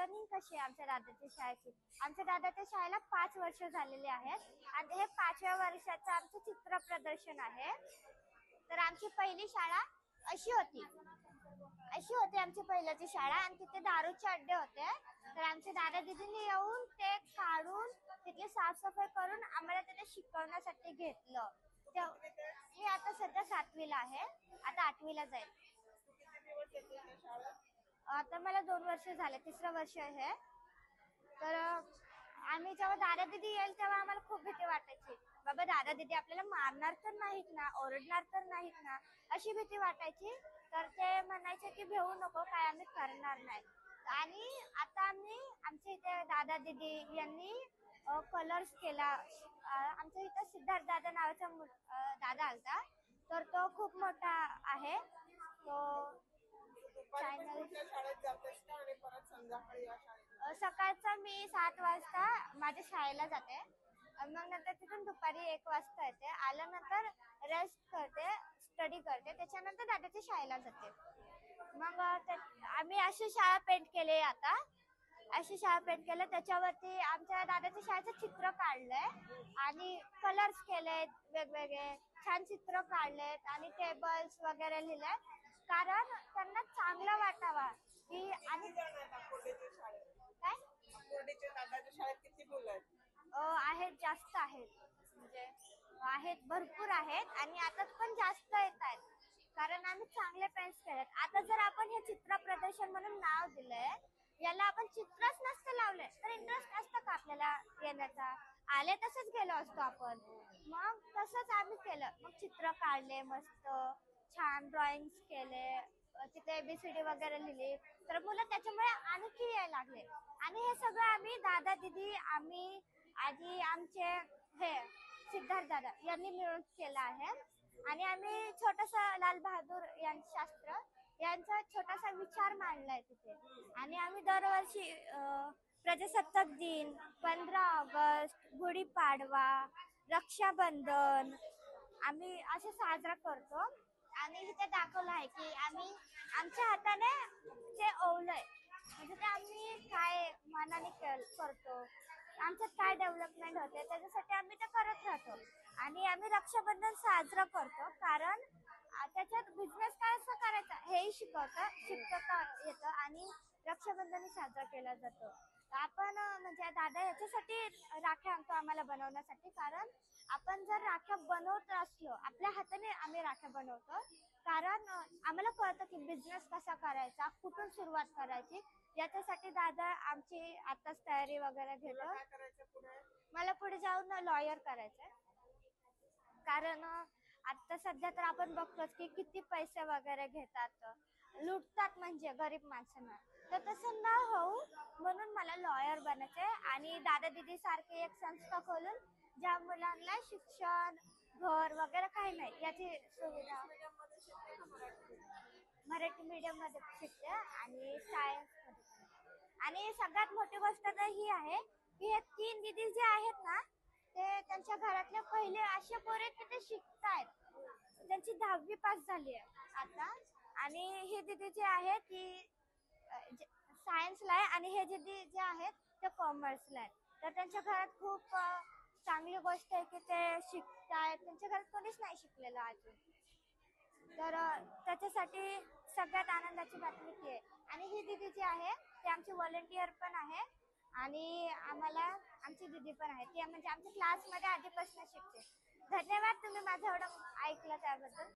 Learning कशी आहे आमच्या दादाच्या शाळेची? आमच्या दादाच्या शाळेला पाच वर्ष झालेली आहेत. आणि हे पाचव्या वर्षाचं आमचं चित्र प्रदर्शन आहे. तर आमची पहिली शाळा अशी होती. अशी होती आमची पहिल्याची शाळा. आणि तिथे दारूचे अड्डे होते. तर आमच्या दादा दिदीने येऊन ते काढून तिथली साफसफाई करून आम्हाला तिथे शिकवण्यासाठी घेतलं. मी आता सध्या सातवीला आहे. आता आठवीला जाईल. आता मला दोन वर्ष झाले तिसरं वर्ष आहे. तर आम्ही जेव्हा दादा दिदी येईल तेव्हा आम्हाला खूप भीती वाटायची. बाबा दादा दिदी आपल्याला मारणार तर नाहीत ना ओरडणार तर नाहीत ना अशी भीती वाटायची. तर ते म्हणायचे की भेऊ नको काय आम्ही करणार नाही. आणि आता आम्ही आमच्या इथे दादा दिदी यांनी कलर्स केला. आमच्या इथं सिद्धार्थ दादा नावाचा मु- दादा आलता. तर तो खूप मोठा आहे. तो चॅनल कुठल्या शाळेत जातेस का? आणि परत संध्याकाळी या शाळेत. अ, सकाळचा मी सात वाजता माझ्या शाळेला जाते. मग नंतर तिथून दुपारी एक वाजता येते. आल्यानंतर रेस्ट करते स्टडी करते. त्याच्यानंतर दादाच्या शाळेला जाते. मग ते- आम्ही अशी शाळा पेंट केली आता. अशी शाळा पेंट केलं. त्याच्यावरती आमच्या दादाच्या शाळेचं चित्र काढलंय. आणि कलर्स केलेत वेगवेगळे. छान चित्र काढलेत. आणि टेबल्स वगैरे लिहिले कारण त्यांना चांगलं वाटावा. की आणि काय? अकोर्डीच्या दादाच्या शाळेत किती मुलं आहेत? अ, आहेत जास्त आहेत. म्हणजे आहेत भरपूर आहेत आणि आता पण जास्त येत आहेत. कारण आम्ही चांगले पेंट्स केलेत. आता जर आपण हे चित्र प्रदर्शन म्हणून नाव दिलंय याला आपण चित्रच नसतं लावले तर इंटरेस्ट असतं का आपल्याला येण्याचा? आले तसंच गेलो असतो आपण. मग तसंच आम्ही केलं. मग चित्र काढले मस्त. छान ड्रॉइंग्स केले तिथे एबीसीडी वगैरे लिहिली. तर मुलं त्याच्यामुळे आणखी यायला लागले. आणि हे सगळं आम्ही दादा दिदी आम्ही आधी आमचे हे सिद्धार्थ दादा यांनी मिळून केलं आहे. आणि आम्ही छोटस लाल बहादूर यांचं शास्त्र यांचा छोटासा विचार मांडलाय तिथे. आणि आम्ही दरवर्षी प्रजासत्ताक दिन पंधरा ऑगस्ट गुढीपाडवा रक्षाबंधन आम्ही असे साजरा करतो. आणि इथे दाखवलं आहे की आम्ही आमच्या हाताने ते ओवलंय. म्हणजे ते आम्ही काय मनाने करतो. आमच्यात काय डेव्हलपमेंट होते त्याच्यासाठी आम्ही ते करत राहतो. आणि आम्ही रक्षाबंधन साजरं करतो कारण त्याच्यात बिझनेस काय असं करायचा हेही शिकवतं शिकवता येतं आणि रक्षाबंधन साजरा केला जातो. तर आपण म्हणजे दादा याच्यासाठी राख्या आणतो आम्हाला बनवण्यासाठी कारण आपण राख्या बनवत असलो आपल्या हाताने आम्ही राख्या बनवतो. कारण आम्हाला कळतं की बिझनेस कसा करायचा कुठून सुरुवात करायची. याच्यासाठी दादा आमची आताच तयारी वगैरे घेतो. मला पुढे जाऊन लॉयर करायचंय. कारण आता सध्या तर आपण बघतोच की किती पैसे वगैरे घेतात. लुटतात म्हणजे गरीब माणसांना. तर तसं न होऊ म्हणून मला लॉयर बनायचंय. आणि दादा दिदी सारखी एक संस्था खोलून ज्या मुलांना शिक्षण घर वगैरे काही नाही याची सुविधा. मराठी मीडियममध्ये शिकते आणि सायन्समध्ये. आणि सगळ्यात मोठी गोष्ट तर ही आहे की हे तीन दिदी जे आहेत ना ते त्यांच्या घरातले पहिले असे पोरे की ते शिकतायत. त्यांची दहावी पास झाली आहे आता. आणि ही दिदी जे आहे ती सायन्सला आहे आणि हे दिदी जे आहेत ते कॉमर्सला आहेत. तर त्यांच्या घरात खूप चांगली गोष्ट आहे की ते शिकतायत. त्यांच्या घरात कोणीच नाही शिकलेलं अजून. तर त्याच्यासाठी सगळ्यात आनंदाची बातमी ती आहे. आणि ही दिदी जी आहे ती आमची व्हॉलेंटियर पण आहे. आणि आम्हाला आमची दिदी पण आहे. ती म्हणजे आमच्या क्लासमध्ये आधीपासून शिकते. धन्यवाद तुम्ही माझं एवढं ऐकलं त्याबद्दल.